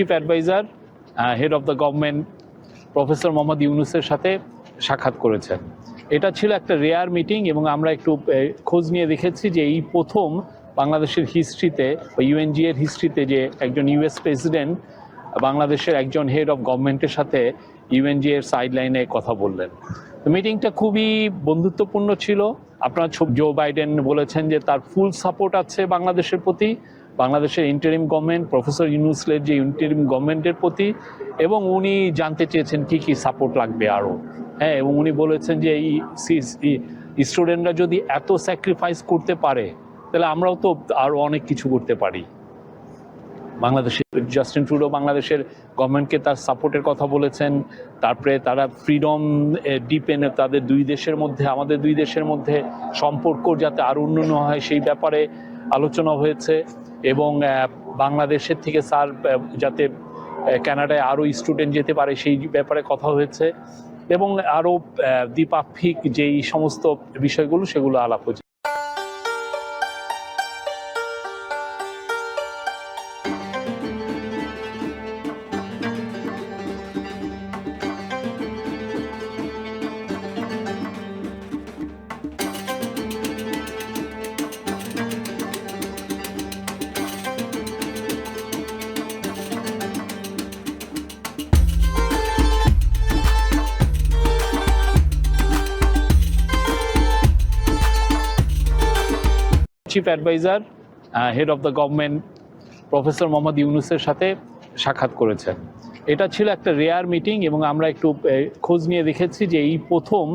Chief adviser head of the government professor Mohammad ইউনুসের সাথে সাক্ষাৎ করেছেন। এটা ছিল একটা রেয়ার মিটিং এবং আমরা একটু খোঁজ নিয়ে দেখেছি যে এই প্রথম বাংলাদেশের হিস্ট্রিতে বা ইউএনজি এর হিস্ট্রিতে যে একজন ইউএস প্রেসিডেন্ট বাংলাদেশের একজন হেড অফ গভর্নমেন্টের সাথে ইউএনজি এর সাইড লাইনে কথা বললেন। মিটিংটা খুবই বন্ধুত্বপূর্ণ ছিল। আপনার জো বাইডেন বলেছেন যে তার ফুল সাপোর্ট আছে বাংলাদেশের প্রতি। বাংলাদেশের ইন্টারিম গভর্নমেন্ট প্রফেসর ইউনুসলের যে ইন্টারিম গভর্নমেন্টের প্রতি, এবং উনি জানতে চেয়েছেন কি কি সাপোর্ট লাগবে আরও হ্যাঁ এবং উনি বলেছেন যে এই স্টুডেন্টরা যদি এত স্যাক্রিফাইস করতে পারে, তাহলে আমরাও তো আরও অনেক কিছু করতে পারি। বাংলাদেশের জাস্টিন ট্রুডো বাংলাদেশের গভর্নমেন্টকে তার সাপোর্টের কথা বলেছেন। তারপরে তারা ফ্রিডম ডিপেন তাদের দুই দেশের মধ্যে আমাদের দুই দেশের মধ্যে সম্পর্ক যাতে আরও উন্নয়ন হয় সেই ব্যাপারে আলোচনা হয়েছে। এবং বাংলাদেশের থেকে স্যার যাতে আহ, কানাডায় আরও স্টুডেন্ট যেতে পারে সেই ব্যাপারে কথা হয়েছে। এবং আরও দ্বিপাক্ষিক যেই সমস্ত বিষয়গুলো সেগুলো আলাপ হয়েছে। Chief adviser head of the government professor Mohammad ইউনুসের সাথে সাক্ষাৎ করেছেন। এটা ছিল একটা রেয়ার মিটিং এবং আমরা একটু খোঁজ নিয়ে দেখেছি যে এই প্রথম